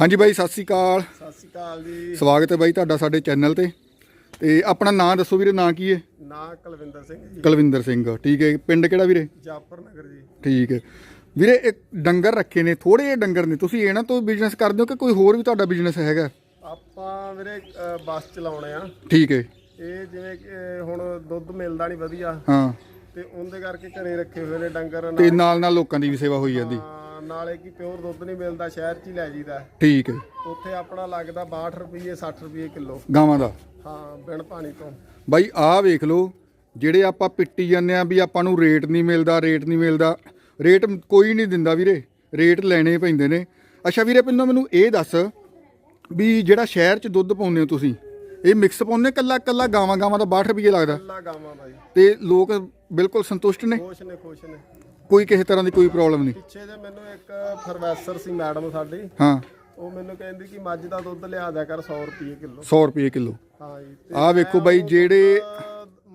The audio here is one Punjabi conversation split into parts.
ਹਾਂਜੀ ਬਾਈ ਸਤਿ ਸ੍ਰੀ ਅਕਾਲ। ਸਤਿ ਸ਼੍ਰੀ ਅਕਾਲ ਜੀ। ਸਵਾਗਤ ਹੈ ਬਾਈ ਤੁਹਾਡਾ ਸਾਡੇ ਚੈਨਲ ਤੇ। ਤੇ ਆਪਣਾ ਨਾਂ ਦੱਸੋ ਵੀਰੇ ਨਾਂ ਕੀ ਹੈ? ਨਾਂ ਕੁਲਵਿੰਦਰ ਸਿੰਘ ਜੀ। ਕੁਲਵਿੰਦਰ ਸਿੰਘ ਠੀਕ ਹੈ। ਪਿੰਡ ਕਿਹੜਾ ਵੀਰੇ? ਜਾਫਰ ਨਗਰ ਜੀ। ਠੀਕ ਹੈ। ਵੀਰੇ ਇੱਕ ਡੰਗਰ ਰੱਖੇ ਨੇ ਥੋੜੇ ਜਿਹੇ ਡੰਗਰ ਨੇ। ਤੁਸੀਂ ਇਹਨਾਂ ਤੋਂ ਬਿਜ਼ਨਸ ਕਰਦੇ ਹੋ ਕਿ ਕੋਈ ਹੋਰ ਵੀ ਤੁਹਾਡਾ ਬਿਜ਼ਨਸ ਹੈਗਾ? ਆਪਾਂ ਵੀਰੇ ਅ, ਬੱਸ ਚਲਾਉਣੇ ਆ। ਠੀਕ ਹੈ। ਇਹ ਜਿਵੇਂ ਕਿ ਹੁਣ ਦੁੱਧ ਮਿਲਦਾ ਨਹੀਂ ਵਧੀਆ। ਹਾਂ। ਤੇ ਉਹਦੇ ਕਰਕੇ ਘਰੇ ਰੱਖੇ ਹੋਏ ਨੇ ਡੰਗਰ ਤੇ ਨਾਲ ਨਾਲ ਲੋਕਾਂ ਦੀ ਵੀ ਸੇਵਾ ਹੋਈ ਜਾਂਦੀ। ਹਾਂ, ਨਾਲੇ ਕਿ ਪਿਓਰ ਦੁੱਧ ਨਹੀਂ ਮਿਲਦਾ ਸ਼ਹਿਰ 'ਚ ਹੀ ਲੈ ਜੀਦਾ ਠੀਕ ਹੈ। ਉੱਥੇ ਆਪਣਾ ਲੱਗਦਾ 62 ਰੁਪਏ 60 ਰੁਪਏ ਕਿਲੋ। ਗਾਵਾਂ ਦਾ। ਹਾਂ ਬਿਨ ਪਾਣੀ ਤੋਂ। ਬਾਈ ਆਹ ਵੇਖ ਲਓ ਜਿਹੜੇ ਆਪਾਂ ਪਿੱਟੀ ਜਾਂਦੇ ਆ ਵੀ ਆਪਾਂ ਨੂੰ ਰੇਟ ਨਹੀਂ ਮਿਲਦਾ ਰੇਟ ਨਹੀਂ ਮਿਲਦਾ। ਰੇਟ ਕੋਈ ਨਹੀਂ ਦਿੰਦਾ ਵੀਰੇ ਰੇਟ ਲੈਣੇ ਪੈਂਦੇ ਨੇ। ਅੱਛਾ ਵੀਰੇ ਪਹਿਲਾਂ ਮੈਨੂੰ ਇਹ ਦੱਸ ਵੀ ਜਿਹੜਾ ਸ਼ਹਿਰ 'ਚ ਦੁੱਧ ਪਾਉਂਦੇ ਹੋ ਤੁਸੀਂ ਇਹ ਮਿਕਸ ਪਾਉਂਦੇ ਕੱਲਾ ਕੱਲਾ ਗਾਵਾਂ ਗਾਵਾਂ ਦਾ 62 ਰੁਪਏ ਲੱਗਦਾ। ਕੱਲਾ ਗਾਵਾਂ ਦਾ ਜੀ। ਤੇ ਲੋਕ ਬਿਲਕੁਲ ਸੰਤੁਸ਼ਟ ਨੇ। ਖੁਸ਼ ਨੇ ਖੁਸ਼ ਨੇ। ਕੋਈ ਕਿਸੇ ਤਰ੍ਹਾਂ ਦੀ ਕੋਈ ਪ੍ਰੋਬਲਮ ਨਹੀਂ। ਪਿੱਛੇ ਜੇ ਮੈਨੂੰ ਇੱਕ ਪ੍ਰੋਫੈਸਰ ਸੀ ਮੈਡਮ ਸਾਡੀ। ਹਾਂ। ਉਹ ਮੈਨੂੰ ਕਹਿੰਦੀ ਕਿ ਮੱਝ ਦਾ ਦੁੱਧ ਲਿਆ ਦਿਆ ਕਰ 100 ਰੁਪਏ ਕਿਲੋ। 100 ਰੁਪਏ ਕਿਲੋ। ਹਾਂ ਜੀ ਤੇ ਆਹ ਵੇਖੋ ਬਾਈ ਜਿਹੜੇ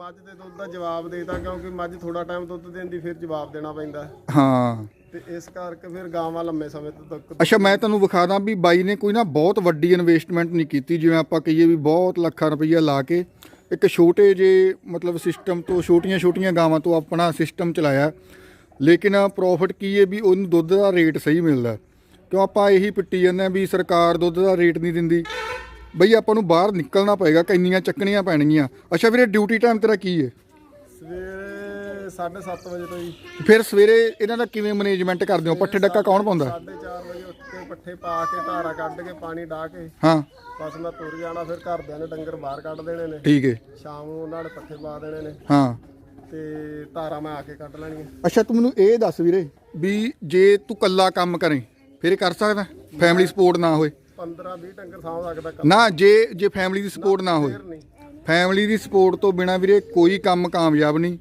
ਮੱਝ ਦੇ ਦੁੱਧ ਦਾ ਜਵਾਬ ਦੇਤਾ ਕਿਉਂਕਿ ਮੱਝ ਥੋੜਾ ਟਾਈਮ ਦੁੱਧ ਦਿੰਦੀ ਫਿਰ ਜਵਾਬ ਦੇਣਾ ਪੈਂਦਾ। ਹਾਂ। ਤੇ ਇਸ ਕਰਕੇ ਫਿਰ ਗਾਵਾਂ ਲੰਮੇ ਸਮੇਂ ਤੱਕ ਅੱਛਾ ਮੈਂ ਤੁਹਾਨੂੰ ਵਿਖਾ ਦਾਂ ਵੀ ਬਾਈ ਨੇ ਕੋਈ ਨਾ ਬਹੁਤ ਵੱਡੀ ਇਨਵੈਸਟਮੈਂਟ ਨਹੀਂ ਕੀਤੀ ਜਿਵੇਂ ਆਪਾਂ ਕਹੀਏ ਵੀ ਬਹੁਤ ਲੱਖਾਂ ਰੁਪਈਆ ਲਾ ਕੇ ਇੱਕ ਛੋਟੇ ਜੇ ਮਤਲਬ ਸਿਸਟਮ ਤੋਂ ਛੋਟੀਆਂ ਛੋਟੀਆਂ ਗਾਵਾਂ ਤੋਂ ਆਪਣਾ ਸਿਸਟਮ ਚਲਾਇਆ। ਲੇਕਿਨ ਪ੍ਰੋਫਿਟ ਕੀ ਹੈ ਵੀ ਉਹਨੂੰ ਦੁੱਧ ਦਾ ਰੇਟ ਸਹੀ ਮਿਲਦਾ। ਕਿਉਂ ਆਪਾਂ ਇਹੀ ਪਿੱਟੀ ਜਾਂਦੇ ਆ ਵੀ ਸਰਕਾਰ ਦੁੱਧ ਦਾ ਰੇਟ ਨਹੀਂ ਦਿੰਦੀ। ਬਈ ਆਪਾਂ ਨੂੰ ਬਾਹਰ ਨਿਕਲਣਾ ਪਏਗਾ ਕੰਨੀਆਂ ਚੱਕਣੀਆਂ ਪੈਣਗੀਆਂ। ਅੱਛਾ ਵੀਰੇ ਡਿਊਟੀ ਟਾਈਮ ਤੇਰਾ ਕੀ ਹੈ ਸਵੇਰੇ 7:30 ਵਜੇ ਤੋਂ ਜੀ। ਫਿਰ ਸਵੇਰੇ ਇਹਨਾਂ ਦਾ ਕਿਵੇਂ ਮੈਨੇਜਮੈਂਟ ਕਰਦੇ ਹੋ? ਪੱਠੇ ਡੱਕਾ ਕੌਣ ਪਾਉਂਦਾ? 4:30 ਵਜੇ ਉੱਠ ਕੇ ਪੱਠੇ ਪਾ ਕੇ ਧਾਰਾ ਕੱਢ ਕੇ ਪਾਣੀ ਡਾਹ ਕੇ। ਹਾਂ। ਬਸ ਮੈਂ ਤੁਰ ਜਾਣਾ ਫਿਰ ਘਰਦਿਆਂ ਨੇ ਡੰਗਰ ਬਾਹਰ ਕੱਢ ਦੇਣੇ ਨੇ। ਠੀਕ ਹੈ ਸ਼ਾਮ ਨੂੰ ਉਹਨਾਂ ਨੇ ਪੱਠੇ ਪਾ ਦੇਣੇ ਨੇ। ਹਾਂ। ਤੇ ਧਾਰਾ ਮੈਂ ਆ ਕੇ ਕੱਢ ਲੈਣੀਆਂ। ਅੱਛਾ ਤੂੰ ਮੈਨੂੰ ਇਹ ਦੱਸ ਵੀਰੇ ਵੀ ਜੇ ਤੂੰ ਕੱਲਾ ਕੰਮ ਕਰੇ ਫਿਰ ਕਰ ਸਕਦਾ? ਫੈਮਿਲੀ ਸਪੋਰਟ ਨਾ ਹੋਏ। 15 20 ਡੰਗਰ ਸਾਂਭ ਸਕਦਾ ਕੰਮ ਨਾ ਜੇ ਜੇ ਫੈਮਿਲੀ ਦੀ ਸਪੋਰਟ ਨਾ ਫਿਰ ਨਹੀਂ। ਫੈਮਿਲੀ ਦੀ ਸਪੋਰਟ ਤੋਂ ਬਿਨਾ ਵੀਰੇ ਕੋਈ ਕੰਮ ਕਾਮਯਾਬ ਨਹੀਂ।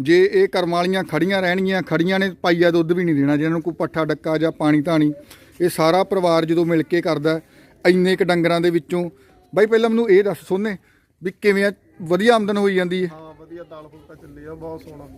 ਜੇ ਇਹ ਕਰਮ ਵਾਲੀਆਂ ਖੜੀਆਂ ਰਹਿਣਗੀਆਂ ਖੜੀਆਂ ਨੇ ਪਾਈਆ ਦੁੱਧ ਵੀ ਨਹੀਂ ਦੇਣਾ ਜਿਹਨਾਂ ਨੂੰ ਕੋਈ ਪੱਠਾ ਡੱਕਾ ਜਾਂ ਪਾਣੀ ਧਾਣੀ ਇਹ ਸਾਰਾ ਪਰਿਵਾਰ ਜਦੋਂ ਮਿਲ ਕੇ ਕਰਦਾ ਇੰਨੇ ਕ ਡੰਗਰਾਂ ਦੇ ਵਿੱਚੋਂ। ਬਾਈ ਪਹਿਲਾਂ ਮੈਨੂੰ ਇਹ ਦੱਸ ਸੋਨੇ ਵੀ ਕਿਵੇਂ ਆ? ਵਧੀਆ ਆਮਦਨ ਹੋਈ ਜਾਂਦੀ ਹੈ। ਹਾਂ ਵਧੀਆ ਦਾਲ ਫੁਲਕਾ ਚੱਲੀ ਆ ਬਹੁਤ ਸੋਹਣਾ।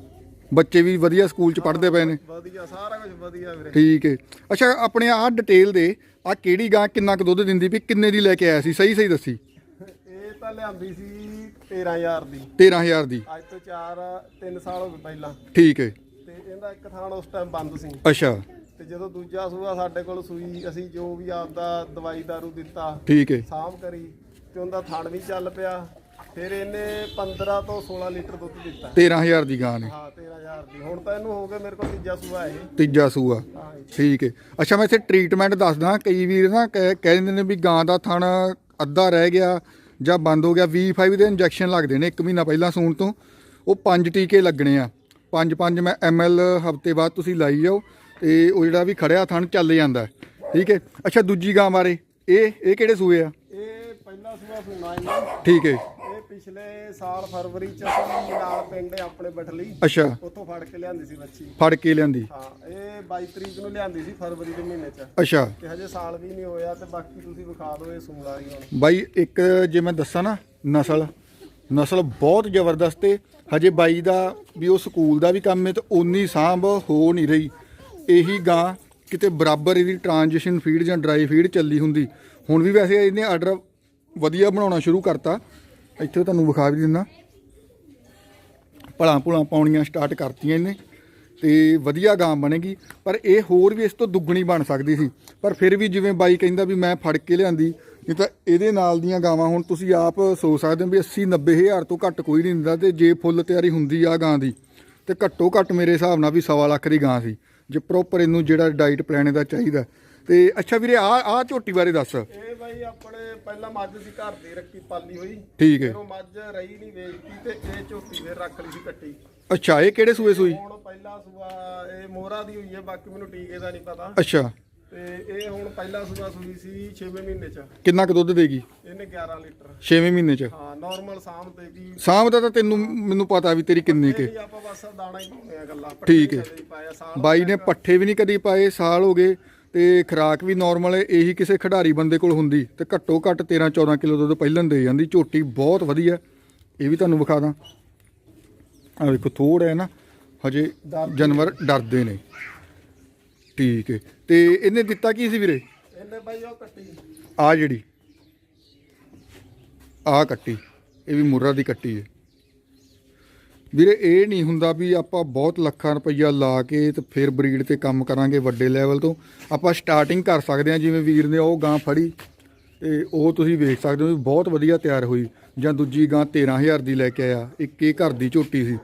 ਬੱਚੇ ਵੀ ਵਧੀਆ ਸਕੂਲ 'ਚ ਪੜ੍ਹਦੇ ਪਏ ਨੇ। ਵਧੀਆ ਸਾਰਾ ਕੁਝ ਵਧੀਆ ਵੀਰੇ। ਠੀਕ ਹੈ। ਅੱਛਾ ਆਪਣੇ ਆਹ ਡਿਟੇਲ ਦੇ ਆ ਕਿਹੜੀ ਗਾਂ ਕਿੰਨਾ ਕੁ ਦੁੱਧ ਦਿੰਦੀ ਵੀ ਕਿੰਨੇ ਦੀ ਲੈ ਕੇ ਆਇਆ ਸੀ? ਸਹੀ ਸਹੀ ਦੱਸੀ। ਇਹ ਤਾਂ ਲਿਆਂਦੀ ਸੀ 13000 ਦੀ। 13000 ਦੀ। ਅੱਜ ਤੋਂ 4 3 ਸਾਲ ਹੋ ਗਏ ਪਹਿਲਾਂ। ਠੀਕ ਹੈ ਤੇ ਇਹਦਾ ਇੱਕ ਥਾਣ ਉਸ ਟਾਈਮ ਬੰਦ ਸੀ। ਅੱਛਾ। ਤੇ ਜਦੋਂ ਦੂਜਾ ਸੂਆ ਸਾਡੇ ਕੋਲ ਸੂਈ ਅਸੀਂ ਜੋ ਵੀ ਆਪਦਾ ਦਵਾਈ ਦਾਰੂ ਦਿੱਤਾ ਠੀਕ ਹੈ ਸਾਂਭ ਕਰੀ ਤੇ ਉਹਦਾ ਥਣ ਵੀ ਚੱਲ ਪਿਆ। ਫਿਰ ਇਹਨੇ 15 ਤੋਂ 16 ਲੀਟਰ ਦੁੱਧ ਦਿੱਤਾ। 13000 ਦੀ ਗਾਂ ਨੇ। ਹਾਂ 13000 ਦੀ। ਹੁਣ ਤਾਂ ਇਹਨੂੰ ਹੋ ਗਿਆ ਮੇਰੇ ਕੋਲ ਤੀਜਾ ਸੂਆ ਇਹ। ਤੀਜਾ ਸੂਆ। ਹਾਂ ਜੀ। ਠੀਕ ਹੈ ਅੱਛਾ ਮੈਂ ਇੱਥੇ ਟ੍ਰੀਟਮੈਂਟ ਦੱਸਦਾ। ਕਈ ਵੀਰ ਨਾ ਕਹਿ ਕਹਿ ਦਿੰਦੇ ਨੇ ਵੀ ਗਾਂ ਦਾ ਥਣ ਅੱਧਾ ਰਹਿ ਗਿਆ ਜਾਂ ਬੰਦ ਹੋ ਗਿਆ। V5 ਦੇ ਇੰਜੈਕਸ਼ਨ ਲੱਗਦੇ ਨੇ 1 ਮਹੀਨਾ ਪਹਿਲਾਂ ਸੂਣ ਤੋਂ। ਉਹ ਪੰਜ ਟੀਕੇ ਲੱਗਣੇ ਆ। ਪੰਜ ਪੰਜ ਮੈਂ ਐਮਐਲ ਹਫ਼ਤੇ ਬਾਅਦ ਤੁਸੀਂ ਲਾਈ ਜਾਓ ਤੇ ਉਹ ਜਿਹੜਾ ਵੀ ਖੜਿਆ ਥਣ ਚੱਲ ਜਾਂਦਾ। ਹੈ। ਠੀਕ ਹੈ ਅੱਛਾ ਦੂਜੀ ਗਾਂ ਬਾਰੇ। ਇਹ ਇਹ ਕਿਹੜੇ ਸੂਏ ਆ? ਇਹ ਪਹਿਲਾ ਸੂਆ ਸੁਣਾ ਇਹਨਾਂ। ਠੀਕ ਹੈ ਪਿਛਲੇ ਸਾਲ ਫਰਵਰੀ ਚ ਅਸੀਂ ਨਾਲ ਪਿੰਡ ਆਪਣੇ ਬਠਲੀ ਅੱਛਾ। ਉੱਥੋਂ ਫੜ ਕੇ ਲਿਆਂਦੀ ਸੀ ਬੱਚੀ ਫੜ ਕੇ ਲਿਆਂਦੀ। ਹਾਂ ਇਹ 22 ਤਰੀਕ ਨੂੰ ਲਿਆਂਦੀ ਸੀ ਫਰਵਰੀ ਦੇ ਮਹੀਨੇ ਚ। ਅੱਛਾ। ਤੇ ਹਜੇ ਸਾਲ ਵੀ ਨਹੀਂ ਹੋਇਆ ਤੇ ਬਾਕੀ ਤੁਸੀਂ ਵਿਖਾ ਦਿਓ ਇਹ ਸੂਣ ਵਾਲੀ ਹੁਣ। ਬਾਈ ਇੱਕ ਜੇ ਮੈਂ ਦੱਸਾਂ ਨਾ ਨਸਲ। ਨਸਲ ਬਹੁਤ ਜ਼ਬਰਦਸਤ ਹੈ ਹਜੇ ਬਾਈ ਦਾ ਵੀ ਉਹ ਸਕੂਲ ਦਾ ਵੀ ਕੰਮ ਹੈ ਤੇ ਓਨੀ ਸਾਂਭ ਹੋ ਨਹੀਂ ਰਹੀ। ਇਹੀ ਗਾਂ ਕਿਤੇ ਬਰਾਬਰ ਇਹਦੀ ਟ੍ਰਾਂਜੀਸ਼ਨ ਫੀਡ ਜਾਂ ਡਰਾਈ ਫੀਡ ਚੱਲੀ ਹੁੰਦੀ। ਹੁਣ ਵੀ ਵੈਸੇ ਇਹਨੇ ਆਰਡਰ ਵਧੀਆ ਬਣਾਉਣਾ ਸ਼ੁਰੂ ਕਰਤਾ। ਇੱਥੇ ਤੁਹਾਨੂੰ ਵਿਖਾ ਵੀ ਦਿੰਦਾ। ਭਲਾਂ ਭੁਲਾਂ ਪਾਉਣੀਆਂ ਸਟਾਰਟ ਕਰਤੀਆਂ ਇਹਨੇ, ਤੇ ਵਧੀਆ ਗਾਂ ਬਣੇਗੀ। ਪਰ ਇਹ ਹੋਰ ਵੀ ਇਸ ਤੋਂ ਦੁੱਗਣੀ ਬਣ ਸਕਦੀ ਸੀ। ਪਰ ਫਿਰ ਵੀ ਜਿਵੇਂ ਬਾਈ ਕਹਿੰਦਾ ਵੀ ਮੈਂ ਫੜ ਕੇ ਲਿਆਂਦੀ, ਨਹੀਂ ਤਾਂ ਇਹਦੇ ਨਾਲ ਦੀਆਂ ਗਾਵਾਂ ਹੁਣ ਤੁਸੀਂ ਆਪ ਸੋਚ ਸਕਦੇ ਹੋ ਵੀ 80 90 ਹਜ਼ਾਰ ਤੋਂ ਘੱਟ ਕੋਈ ਨਹੀਂ ਦਿੰਦਾ ਤੇ ਜੇ ਫੁੱਲ ਤਿਆਰੀ ਹੁੰਦੀ ਆ ਗਾਂ ਦੀ, ਤੇ ਘੱਟੋ ਘੱਟ ਮੇਰੇ ਹਿਸਾਬ ਨਾਲ ਵੀ ਸਵਾ ਲੱਖ ਦੀ ਗਾਂ ਸੀ। ਜੇ ਪ੍ਰੋਪਰ ਇਹਨੂੰ ਜਿਹੜਾ ਡਾਈਟ ਪਲਾਨ ਇਹਦਾ ਚਾਹੀਦਾ। ਤੇ ਅੱਛਾ ਵੀਰੇ ਆ ਆ ਝੋਟੀ ਬਾਰੇ ਦੱਸ। ਇਹ ਬਾਈ ਆਪਣੇ ਪਹਿਲਾਂ ਮੱਝ ਸੀ ਘਰ ਦੀ ਰੱਖੀ ਪਾਲੀ ਹੋਈ। ਠੀਕ ਹੈ। ਫਿਰ ਉਹ ਮੱਝ ਰਹੀ ਨਹੀਂ ਵੇਚਦੀ ਤੇ ਇਹ ਝੋਟੀ ਫਿਰ ਰੱਖ ਲਈ ਸੀ ਕੱਟੀ। ਅੱਛਾ ਇਹ ਕਿਹੜੇ ਸੂਏ ਸੂਈ? ਹੁਣ ਪਹਿਲਾ ਸੂਆ ਇਹ ਮੋਹਰਾ ਦੀ ਹੋਈ ਹੈ ਬਾਕੀ ਮੈਨੂੰ ਟੀਕੇ ਦਾ ਨਹੀਂ ਪਤਾ। ਅੱਛਾ। ਤੇ ਇਹ ਹੁਣ ਪਹਿਲਾ ਸੂਆ ਸੂਈ ਸੀ 6ਵੇਂ ਮਹੀਨੇ ਚ। ਕਿੰਨਾ ਕੁ ਦੁੱਧ ਦੇਗੀ? ਇਹਨੇ 11 ਲੀਟਰ। 6ਵੇਂ ਮਹੀਨੇ ਚ। ਹਾਂ ਨਾਰਮਲ ਤੇ ਕੀ ਸਾਂਭ ਦਾ ਤਾਂ ਤੈਨੂੰ ਮੈਨੂੰ ਪਤਾ ਵੀ ਤੇਰੀ ਕਿੰਨੀ ਕੇ। ਆਪਾਂ ਬਸ ਦਾਣਾ ਹੀ ਪਾਉਂਦੇ ਆ ਗੱਲਾਂ ਠੀਕ ਹੈ। ਬਾਈ ਨੇ ਪੱਠੇ ਵੀ ਨਹੀਂ ਕਦੀ ਪਾਏ ਸਾਲ ਹੋ ਗਏ। ਤੇ ਖਰਾਕ ਵੀ ਨਾਰਮਲ ਹੈ ਇਹੀ ਕਿਸੇ ਖਿਡਾਰੀ ਬੰਦੇ ਕੋਲ ਹੁੰਦੀ ਤੇ ਘੱਟੋ ਘੱਟ 13 14 ਕਿਲੋ ਦੁੱਧ ਪਹਿਲਾਂ ਦੇ ਜਾਂਦੀ ਝੋਟੀ ਬਹੁਤ ਵਧੀਆ ਇਹ ਵੀ ਤੁਹਾਨੂੰ ਵਿਖਾ ਦਾਂ। ਆ ਵੇਖੋ ਥੋੜਾ ਹੈ ਨਾ ਹਜੇ ਜਾਨਵਰ ਡਰਦੇ ਨੇ। ਠੀਕ ਹੈ ਤੇ ਇਹਨੇ ਦਿੱਤਾ ਕੀ ਸੀ ਵੀਰੇ? ਇਹਨੇ ਬਾਈ ਉਹ ਕੱਟੀ। ਆ ਜਿਹੜੀ ਆ ਕੱਟੀ ਇਹ ਵੀ ਮੁर्रा ਦੀ ਕੱਟੀ ਹੈ। ਵੀਰੇ ਇਹ ਨਹੀਂ ਹੁੰਦਾ ਵੀ ਆਪਾਂ ਬਹੁਤ ਲੱਖਾਂ ਰੁਪਈਆ ਲਾ ਕੇ ਤੇ ਫਿਰ ਬਰੀਡ ਤੇ ਕੰਮ ਕਰਾਂਗੇ ਵੱਡੇ ਲੈਵਲ ਤੋਂ। ਆਪਾਂ ਸਟਾਰਟਿੰਗ ਕਰ ਸਕਦੇ ਹਾਂ ਜਿਵੇਂ ਵੀਰ ਨੇ ਉਹ ਗਾਂ ਫੜੀ ਤੇ ਉਹ ਤੁਸੀਂ ਵੇਖ ਸਕਦੇ ਹੋ ਵੀ ਬਹੁਤ ਵਧੀਆ ਤਿਆਰ ਹੋਈ। ਜਾਂ ਦੂਜੀ ਗਾਂ 13000 ਦੀ ਲੈ ਕੇ ਆਇਆ ਇੱਕ ਇਹ ਘਰ ਦੀ ਝੋਟੀ ਸੀ।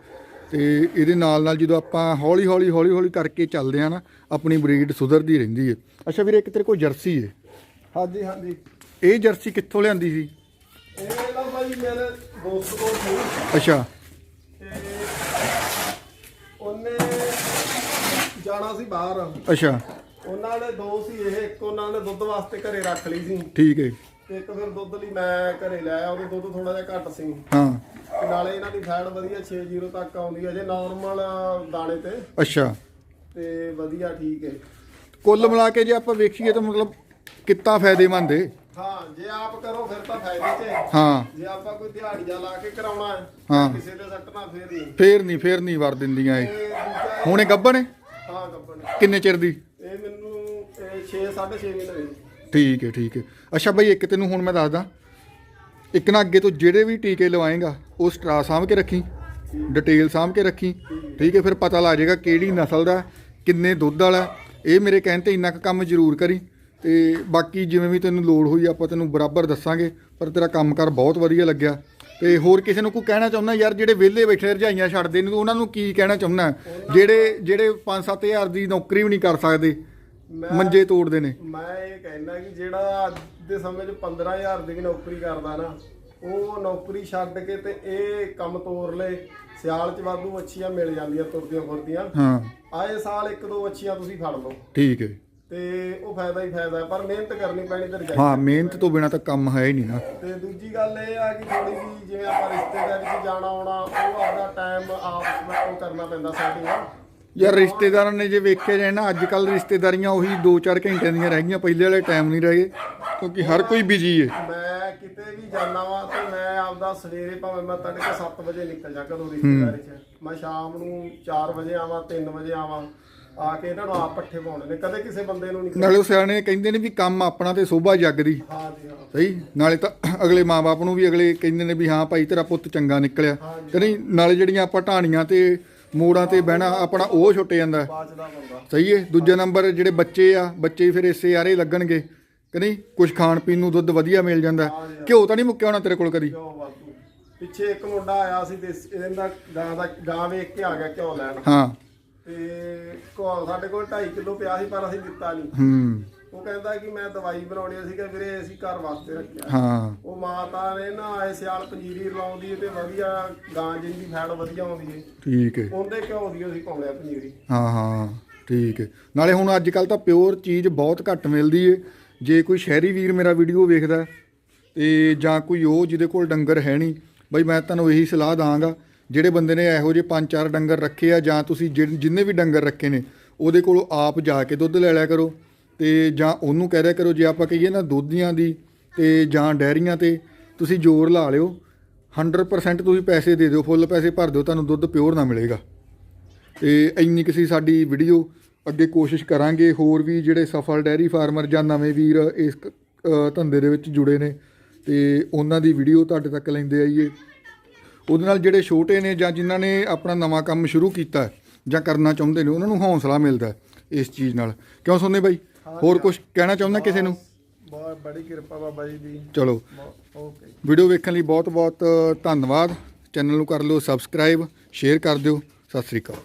ਤੇ ਇਹਦੇ ਨਾਲ ਨਾਲ ਜਦੋਂ ਆਪਾਂ ਹੌਲੀ ਹੌਲੀ ਹੌਲੀ ਹੌਲੀ ਕਰਕੇ ਚੱਲਦੇ ਆ ਨਾ ਆਪਣੀ ਬਰੀਡ ਸੁਧਰਦੀ ਰਹਿੰਦੀ ਹੈ। ਅੱਛਾ ਵੀਰੇ ਇੱਕ ਤੇਰੇ ਕੋਲ ਜਰਸੀ ਹੈ ਹਾਂਜੀ ਹਾਂਜੀ। ਇਹ ਜਰਸੀ ਕਿੱਥੋਂ ਲਿਆਂਦੀ ਸੀ? ਇਹ ਨਾ ਬਾਈ ਮੇਰੇ ਦੋਸਤ ਕੋਲ ਅੱਛਾ। ਉਹਨੇ ਜਾਣਾ ਸੀ ਬਾਹਰ। ਅੱਛਾ। ਉਹਨਾਂ ਦੇ ਦੋ ਸੀ ਇਹ ਇੱਕ ਉਹਨਾਂ ਨੇ ਦੁੱਧ ਵਾਸਤੇ ਘਰੇ ਰੱਖ ਲਈ ਸੀ। ਠੀਕ ਹੈ ਤੇ ਇੱਕ ਫਿਰ ਦੁੱਧ ਲਈ ਮੈਂ ਘਰੇ ਲੈ ਆਇਆ ਉਹਦੇ ਦੁੱਧ ਥੋੜਾ ਜਿਹਾ ਘੱਟ ਸੀ। ਹਾਂ। ਤੇ ਨਾਲੇ ਇਹਨਾਂ ਦੀ ਫੈਟ ਵਧੀਆ 6-0 ਤੱਕ ਆਉਂਦੀ ਹੈ ਜੇ ਨਾਰਮਲ ਦਾਣੇ ਤੇ। ਅੱਛਾ। ਤੇ ਵਧੀਆ ਠੀਕ ਹੈ ਕੁੱਲ ਮਿਲਾ ਕੇ ਜੇ ਆਪਾਂ ਵੇਖੀਏ ਤਾਂ ਮਤਲਬ ਕਿੱਤਾ ਫਾਇਦੇਮੰਦ ਹੈ ਹਾਂ ਜੇ ਆਪ ਕਰੋ ਫਿਰ ਤਾਂ ਫਾਇਦੇ 'ਚ ਹੈ। ਹਾਂ। ਜੇ ਆਪਾਂ ਕੋਈ ਦਿਹਾੜੀਆ ਲਾ ਕੇ ਕਰਾਉਣਾ ਹੈ ਹਾਂ। ਕਿਸੇ ਦੇ ਸੱਟਣਾ ਫੇਰ ਨਹੀਂ। ਫੇਰ ਨਹੀਂ ਫੇਰ ਨਹੀਂ ਵਰ ਦਿੰਦੀਆਂ ਇਹ। ਤੇ ਦੂਜਾ ਹੁਣ ਇਹ ਗੱਬਣ ਹੈ? ਹਾਂ ਗੱਬਣ ਕਿੰਨੇ ਚਿਰ ਦੀ? ਇਹ ਮੈਨੂੰ 6 6.5 ਮਹੀਨੇ ਹੋਏ। ਠੀਕ ਹੈ ਠੀਕ ਹੈ। ਅੱਛਾ ਬਈ ਇੱਕ ਤੈਨੂੰ ਹੁਣ ਮੈਂ ਦੱਸਦਾ। ਇੱਕ ਨਾ ਅੱਗੇ ਤੋਂ ਜਿਹੜੇ ਵੀ ਟੀਕੇ ਲਵਾਏਗਾ ਉਹ ਸਟਰਾ ਸਾਂਭ ਕੇ ਰੱਖੀ ਡਿਟੇਲ ਸਾਂਭ ਕੇ ਰੱਖੀ। ਠੀਕ ਹੈ ਫਿਰ ਪਤਾ ਲੱਗ ਜਾਏਗਾ ਕਿਹੜੀ ਨਸਲ ਦਾ ਕਿੰਨੇ ਦੁੱਧ ਵਾਲਾ ਇਹ ਮੇਰੇ ਕਹਿਣ ਤੇ ਇੰਨਾ ਕੁ ਕੰਮ ਜ਼ਰੂਰ ਕਰੀ। ਤੇ ਬਾਕੀ ਜਿਵੇਂ ਵੀ ਤੈਨੂੰ ਲੋੜ ਹੋਈ ਆਪਾਂ ਤੈਨੂੰ ਬਰਾਬਰ ਦੱਸਾਂਗੇ ਪਰ ਤੇਰਾ ਕੰਮਕਾਰ ਬਹੁਤ ਵਧੀਆ ਲੱਗਿਆ। ਤੇ ਹੋਰ ਕਿਸੇ ਨੂੰ ਕੋਈ ਕਹਿਣਾ ਚਾਹੁੰਦਾ ਯਾਰ ਜਿਹੜੇ ਵਿਹਲੇ ਬੈਠੇ ਰਜਾਈਆਂ ਛੱਡਦੇ ਨੇ ਉਹਨਾਂ ਨੂੰ ਕੀ ਕਹਿਣਾ ਚਾਹੁੰਦਾ? ਜਿਹੜੇ ਜਿਹੜੇ 5-7000 ਦੀ ਨੌਕਰੀ ਵੀ ਨਹੀਂ ਕਰ ਸਕਦੇ ਮੰਜੇ ਤੋੜਦੇ ਨੇ। ਮੈਂ ਇਹ ਕਹਿਣਾ ਕਿ ਜਿਹੜਾ ਅੱਜ ਦੇ ਸਮੇਂ 'ਚ 15000 ਦੀ ਨੌਕਰੀ ਕਰਦਾ ਨਾ ਉਹ ਨੌਕਰੀ ਛੱਡ ਕੇ ਤੇ ਇਹ ਕੰਮ ਤੋਰ ਲੇ ਸਿਆਲ 'ਚ ਵਾਧੂ ਮੱਛੀਆਂ ਮਿਲ ਜਾਂਦੀਆਂ ਤੁਰਦੀਆਂ ਫਿਰਦੀਆਂ ਹਾਂ। ਆਏ ਸਾਲ ਇੱਕ ਦੋ ਮੱਛੀਆਂ ਤੁਸੀਂ ਫੜ ਲਓ। ਠੀਕ ਹੈ। ਤੇ ਉਹ ਫਾਇਦਾ ਹੀ ਫਾਇਦਾ ਹੈ ਪਰ ਮਿਹਨਤ ਕਰਨੀ ਪੈਣੀ ਤੇ ਰਜਾਈ ਹਾਂ ਮਿਹਨਤ ਤੋਂ ਬਿਨਾ ਤਾਂ ਕੰਮ ਹੈ ਹੀ ਨਹੀਂ ਨਾ। ਤੇ ਦੂਜੀ ਗੱਲ ਇਹ ਆ ਕਿ ਥੋੜੀ ਜੀ ਜਿਵੇਂ ਆਪਾਂ ਰਿਸ਼ਤੇਦਾਰੀ 'ਚ ਜਾਣਾ ਆਉਣਾ ਉਹ ਆਪਦਾ ਟਾਈਮ ਆਪ ਉਹ ਕਰਨਾ ਪੈਂਦਾ ਸੈਟਿੰਗ ਯਾਰ ਰਿਸ਼ਤੇਦਾਰਾਂ ਨੇ ਜੇ ਵੇਖਿਆ ਜਾਏ ਨਾ ਅੱਜ ਕੱਲ ਰਿਸ਼ਤੇਦਾਰੀਆਂ ਉਹੀ 2-4 ਘੰਟਿਆਂ ਦੀਆਂ ਰਹਿ ਗਈਆਂ ਪਹਿਲੇ ਵਾਲੇ ਟਾਈਮ ਨਹੀਂ ਰਹੇ ਕਿਉਂਕਿ ਹਰ ਕੋਈ ਬਿਜ਼ੀ ਹੈ ਮੈਂ ਕਿਤੇ ਵੀ ਜਾਣਾ ਵਾ ਤੇ ਮੈਂ ਆਪਦਾ ਸਵੇਰੇ ਭਾਵੇਂ ਮੈਂ ਤੜਕੇ 7 ਵਜੇ ਨਿਕਲ ਜਾ ਕਦੋਂ ਰਿਸ਼ਤੇਦਾਰੀ 'ਚ। ਮੈਂ ਸ਼ਾਮ ਨੂੰ 4 ਵਜੇ ਆਵਾਂ 3 ਵਜੇ ਆਵਾਂ। ਆ ਕੇ ਇਹਨਾਂ ਨੂੰ ਆਪ ਪੱਠੇ ਪਾਉਣੇ ਨੇ ਕਦੇ ਕਿਸੇ ਬੰਦੇ ਨੂੰ ਨਹੀਂ ਨਾਲੇ ਉਹ ਸਿਆਣੇ ਕਹਿੰਦੇ ਨੇ ਵੀ ਕੰਮ ਆਪਣਾ ਤੇ ਸੋਭਾ ਜੱਗਦੀ। ਹਾਂ ਜੀ ਹਾਂ। ਸਹੀ? ਨਾਲੇ ਤਾਂ ਅਗਲੇ ਮਾਪੇ ਨੂੰ ਵੀ ਅਗਲੇ ਕਹਿੰਦੇ ਨੇ ਵੀ ਹਾਂ ਭਾਈ ਤੇਰਾ ਪੁੱਤ ਚੰਗਾ ਨਿਕਲਿਆ। ਤੇ ਨਹੀਂ ਨਾਲੇ ਜਿਹੜੀਆਂ ਆਪਾਂ ਢਾਣੀਆਂ ਤੇ ਮੋੜਾਂ ਤੇ ਬਹਿਣਾ ਆਪਣਾ ਉਹ ਛੁੱਟ ਜਾਂਦਾ। ਬੰਦਾ। ਸਹੀ ਹੈ ਦੂਜੇ ਨੰਬਰ ਜਿਹੜੇ ਬੱਚੇ ਆ ਬੱਚੇ ਫਿਰ ਇਸੇ ਆਰੇ ਲੱਗਣਗੇ। ਕਿ ਨਹੀਂ ਕੁਝ ਖਾਣ ਪੀਣ ਨੂੰ ਦੁੱਧ ਵਧੀਆ ਮਿਲ ਜਾਂਦਾ। ਘਿਓ ਤਾਂ ਨਹੀਂ ਮੁੱਕਿਆ ਹੋਣਾ ਤੇਰੇ ਕੋਲ ਕਦੀ? ਕਿਉਂ ਵਾਧੂ। ਪਿੱਛੇ ਇੱਕ ਮੁੰਡਾ ਆਇਆ ਸੀ ਦੇਸੀ ਇਹਦਾ ਗਾਂ ਦਾ ਗਾਂ ਵੇਖ ਕੇ ਆ ਗਿਆ ਘਿਓ ਲੈਣ। ਹਾਂ। ਤੇ ਸਾਡੇ ਕੋਲ 2.5 ਕਿਲੋ ਪਿਆ ਸੀ ਪਰ ਅਸੀਂ ਦਿੱਤਾ ਨਹੀਂ। ਹੂੰ। ਉਹ ਕਹਿੰਦਾ ਕਿ ਮੈਂ ਦਵਾਈ ਬਣਾਉਣੀ ਸੀ ਕਿ ਵੀਰੇ ਅਸੀਂ ਘਰ ਵਾਸਤੇ ਰੱਖਿਆ। ਹਾਂ। ਉਹ ਮਾਤਾ ਨੇ ਨਾ ਆਏ ਸਿਆਲ ਪੰਜੀਰੀ ਲਾਉਂਦੀ ਹੈ ਤੇ ਵਧੀਆ ਗਾਂ ਜਿੰਦੀ ਫੈਟ ਵਧੀਆ ਆਉਂਦੀ ਹੈ ਠੀਕ ਹੈ ਉਹਦੇ ਘਿਓ ਦੀ ਅਸੀਂ ਪਾਉਂਦੇ ਆ ਪੰਜੀਰੀ। ਹਾਂ ਹਾਂ। ਠੀਕ ਹੈ ਨਾਲੇ ਹੁਣ ਅੱਜ ਕੱਲ ਤਾਂ ਪਿਓਰ ਚੀਜ਼ ਬਹੁਤ ਘੱਟ ਮਿਲਦੀ ਏ। ਜੇ ਕੋਈ ਸ਼ਹਿਰੀ ਵੀਰ ਮੇਰਾ ਵੀਡੀਓ ਵੇਖਦਾ ਤੇ ਜਾਂ ਕੋਈ ਉਹ ਜਿਹਦੇ ਕੋਲ ਡੰਗਰ ਹੈ ਨਹੀਂ ਬਈ ਮੈਂ ਤੁਹਾਨੂੰ ਇਹੀ ਸਲਾਹ ਦਾਂਗਾ ਜਿਹੜੇ ਬੰਦੇ ਨੇ ਇਹੋ ਜਿਹੇ ਪੰਜ ਚਾਰ ਡੰਗਰ ਰੱਖੇ ਆ ਜਾਂ ਤੁਸੀਂ ਜਿਨ- ਜਿੰਨੇ ਵੀ ਡੰਗਰ ਰੱਖੇ ਨੇ, ਉਹਦੇ ਕੋਲੋਂ ਆਪ ਜਾ ਕੇ ਦੁੱਧ ਲੈ ਲਿਆ ਕਰੋ ਤੇ ਜਾਂ ਉਹਨੂੰ ਕਹਿ ਦਿਆ ਕਰੋ ਜੇ ਆਪਾਂ ਕਹੀਏ ਨਾ ਦੁੱਧੀਆਂ ਦੀ ਤੇ ਜਾਂ ਡੈਰੀਆਂ ਤੇ, ਤੁਸੀਂ ਜ਼ੋਰ ਲਾ ਲਿਓ 100% ਤੁਸੀਂ ਪੈਸੇ ਦੇ ਦਿਓ, ਫੁੱਲ ਪੈਸੇ ਭਰ ਦਿਓ, ਤੁਹਾਨੂੰ ਦੁੱਧ ਪਿਓਰ ਨਾ ਮਿਲੇਗਾ। ਤੇ ਇੰਨੀ ਕਿਸੇ ਸਾਡੀ ਵੀਡੀਓ ਅੱਗੇ ਕੋਸ਼ਿਸ਼ ਕਰਾਂਗੇ ਹੋਰ ਵੀ ਜਿਹੜੇ ਸਫਲ ਡੈਰੀ ਫਾਰਮਰ ਜਾਂ ਨਵੇਂ ਵੀਰ ਇਸ ਧੰਦੇ ਦੇ ਵਿੱਚ ਜੁੜੇ ਨੇ, ਤੇ ਉਹਨਾਂ ਦੀ ਵੀਡੀਓ ਤੁਹਾਡੇ ਤੱਕ ਲੈਂਦੇ ਆਈਏ। ਉਹਦੇ ਨਾਲ ਜਿਹੜੇ ਛੋਟੇ ਨੇ ਜਾਂ ਜਿਨ੍ਹਾਂ ਨੇ ਆਪਣਾ ਨਵਾਂ ਕੰਮ ਸ਼ੁਰੂ ਕੀਤਾ ਜਾਂ ਕਰਨਾ ਚਾਹੁੰਦੇ ਨੇ ਉਹਨਾਂ ਨੂੰ ਹੌਸਲਾ ਮਿਲਦਾ ਇਸ ਚੀਜ਼ ਨਾਲ। ਕਿਉਂ ਸੋਨੇ ਬਾਈ? ਹੋਰ ਕੁਝ ਕਹਿਣਾ ਚਾਹੁੰਦਾ ਕਿਸੇ ਨੂੰ? ਬਹੁਤ ਬੜੀ ਕਿਰਪਾ ਬਾਬਾ ਜੀ ਦੀ। ਚਲੋ। ਓਕੇ। ਵੀਡੀਓ ਵੇਖਣ ਲਈ ਬਹੁਤ ਬਹੁਤ ਧੰਨਵਾਦ। ਚੈਨਲ ਨੂੰ ਕਰ ਲਿਓ ਸਬਸਕ੍ਰਾਈਬ ਸ਼ੇਅਰ ਕਰ ਦਿਓ। ਸਤਿ ਸ੍ਰੀ ਅਕਾਲ।